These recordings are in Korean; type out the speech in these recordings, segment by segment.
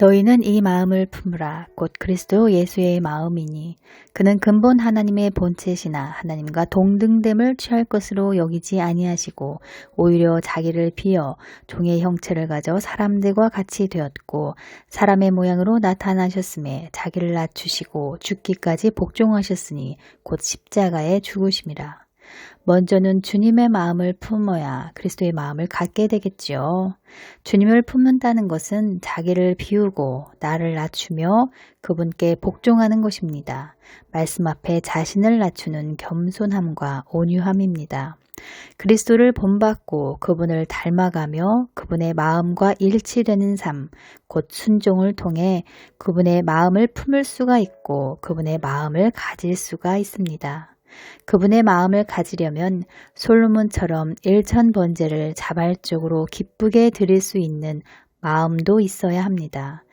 너희는 이 마음을 품으라. 곧 그리스도 예수의 마음이니 그는 근본 하나님의 본체시나 하나님과 동등됨을 취할 것으로 여기지 아니하시고 오히려 자기를 비어 종의 형체를 가져 사람들과 같이 되었고 사람의 모양으로 나타나셨음에 자기를 낮추시고 죽기까지 복종하셨으니 곧 십자가에 죽으심이라 먼저는 주님의 마음을 품어야 그리스도의 마음을 갖게 되겠지요. 주님을 품는다는 것은 자기를 비우고 나를 낮추며 그분께 복종하는 것입니다. 말씀 앞에 자신을 낮추는 겸손함과 온유함입니다. 그리스도를 본받고 그분을 닮아가며 그분의 마음과 일치되는 삶, 곧 순종을 통해 그분의 마음을 품을 수가 있고 그분의 마음을 가질 수가 있습니다. 그분의 마음을 가지려면 솔로몬처럼 일천 번제를 자발적으로 기쁘게 드릴 수 있는 마음도 있어야 합니다.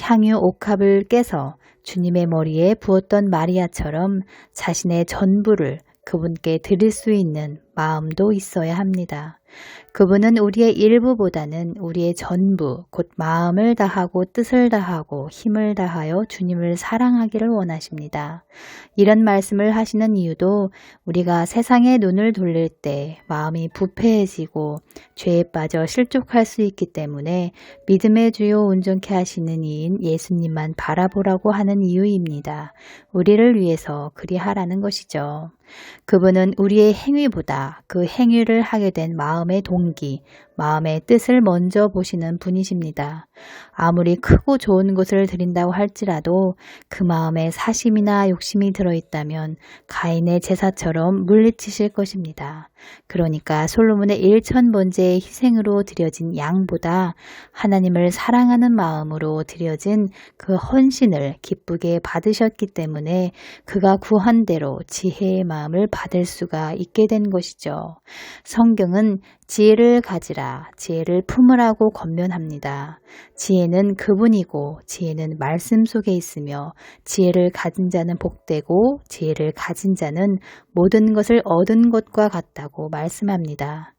향유 옥합을 깨서 주님의 머리에 부었던 마리아처럼 자신의 전부를 그분께 드릴 수 있는 마음도 있어야 합니다. 그분은 우리의 일부보다는 우리의 전부, 곧 마음을 다하고 뜻을 다하고 힘을 다하여 주님을 사랑하기를 원하십니다. 이런 말씀을 하시는 이유도 우리가 세상의 눈을 돌릴 때 마음이 부패해지고 죄에 빠져 실족할 수 있기 때문에 믿음의 주요 온전케 하시는 이인 예수님만 바라보라고 하는 이유입니다. 우리를 위해서 그리하라는 것이죠. 그분은 우리의 행위보다 그 행위를 하게 된 마음의 동 기, 마음의 뜻을 먼저 보시는 분이십니다. 아무리 크고 좋은 것을 드린다고 할지라도 그 마음에 사심이나 욕심이 들어있다면 가인의 제사처럼 물리치실 것입니다. 그러니까 솔로몬의 일천 번제의 희생으로 드려진 양보다 하나님을 사랑하는 마음으로 드려진 그 헌신을 기쁘게 받으셨기 때문에 그가 구한 대로 지혜의 마음을 받을 수가 있게 된 것이죠. 성경은 지혜를 가지라, 지혜를 품으라고 권면합니다. 지혜는 그분이고, 지혜는 말씀 속에 있으며, 지혜를 가진 자는 복되고, 지혜를 가진 자는 모든 것을 얻은 것과 같다고 말씀합니다.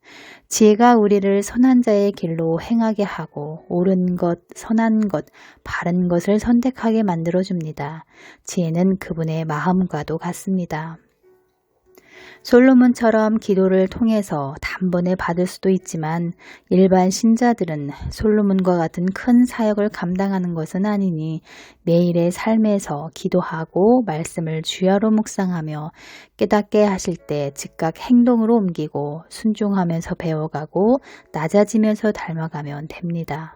지혜가 우리를 선한 자의 길로 행하게 하고, 옳은 것, 선한 것, 바른 것을 선택하게 만들어 줍니다. 지혜는 그분의 마음과도 같습니다. 솔로몬처럼 기도를 통해서 단번에 받을 수도 있지만 일반 신자들은 솔로몬과 같은 큰 사역을 감당하는 것은 아니니 매일의 삶에서 기도하고 말씀을 주야로 묵상하며 깨닫게 하실 때 즉각 행동으로 옮기고 순종하면서 배워가고 낮아지면서 닮아가면 됩니다.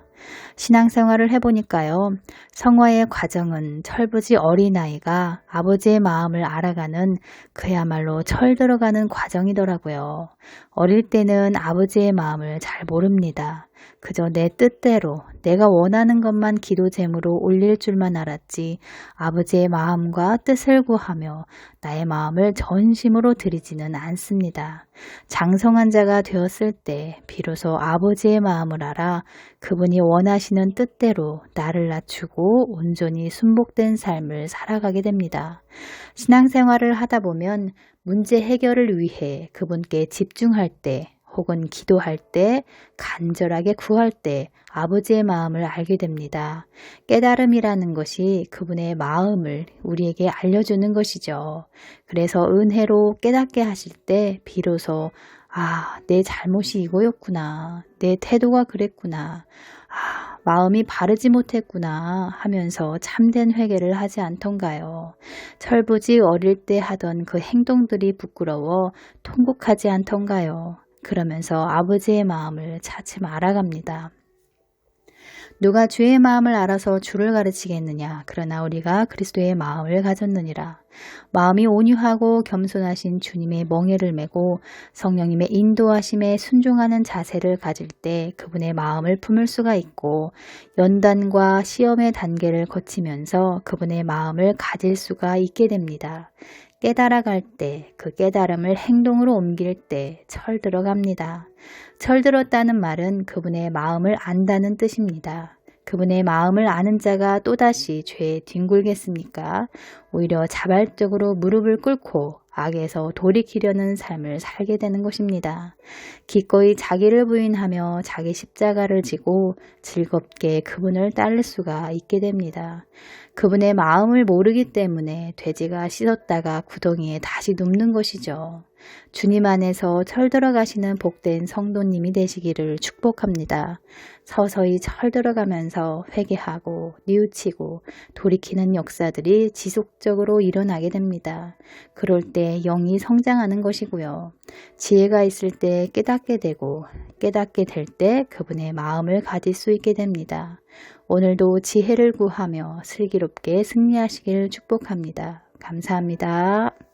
신앙생활을 해보니까요. 성화의 과정은 철부지 어린아이가 아버지의 마음을 알아가는 그야말로 철 들어가는 과정이더라고요. 어릴 때는 아버지의 마음을 잘 모릅니다. 그저 내 뜻대로 내가 원하는 것만 기도 제무로 올릴 줄만 알았지 아버지의 마음과 뜻을 구하며 나의 마음을 전심으로 드리지는 않습니다. 장성한 자가 되었을 때 비로소 아버지의 마음을 알아 그분이 원하시는 뜻대로 나를 낮추고 온전히 순복된 삶을 살아가게 됩니다. 신앙생활을 하다 보면 문제 해결을 위해 그분께 집중할 때 혹은 기도할 때, 간절하게 구할 때 아버지의 마음을 알게 됩니다. 깨달음이라는 것이 그분의 마음을 우리에게 알려주는 것이죠. 그래서 은혜로 깨닫게 하실 때 비로소 아, 내 잘못이 이거였구나. 내 태도가 그랬구나. 아, 마음이 바르지 못했구나 하면서 참된 회개를 하지 않던가요. 철부지 어릴 때 하던 그 행동들이 부끄러워 통곡하지 않던가요. 그러면서 아버지의 마음을 차츰 알아갑니다. 누가 주의 마음을 알아서 주를 가르치겠느냐. 그러나 우리가 그리스도의 마음을 가졌느니라. 마음이 온유하고 겸손하신 주님의 멍에를 메고 성령님의 인도하심에 순종하는 자세를 가질 때 그분의 마음을 품을 수가 있고 연단과 시험의 단계를 거치면서 그분의 마음을 가질 수가 있게 됩니다. 깨달아갈 때, 그 깨달음을 행동으로 옮길 때 철 들어갑니다. 철 들었다는 말은 그분의 마음을 안다는 뜻입니다. 그분의 마음을 아는 자가 또다시 죄에 뒹굴겠습니까? 오히려 자발적으로 무릎을 꿇고 악에서 돌이키려는 삶을 살게 되는 것입니다. 기꺼이 자기를 부인하며 자기 십자가를 지고 즐겁게 그분을 따를 수가 있게 됩니다. 그분의 마음을 모르기 때문에 돼지가 씻었다가 구덩이에 다시 눕는 것이죠. 주님 안에서 철들어 가시는 복된 성도님이 되시기를 축복합니다. 서서히 철들어 가면서 회개하고 뉘우치고 돌이키는 역사들이 지속적으로 일어나게 됩니다. 그럴 때 영이 성장하는 것이고요. 지혜가 있을 때 깨닫게 되고 깨닫게 될 때 그분의 마음을 가질 수 있게 됩니다. 오늘도 지혜를 구하며 슬기롭게 승리하시길 축복합니다. 감사합니다.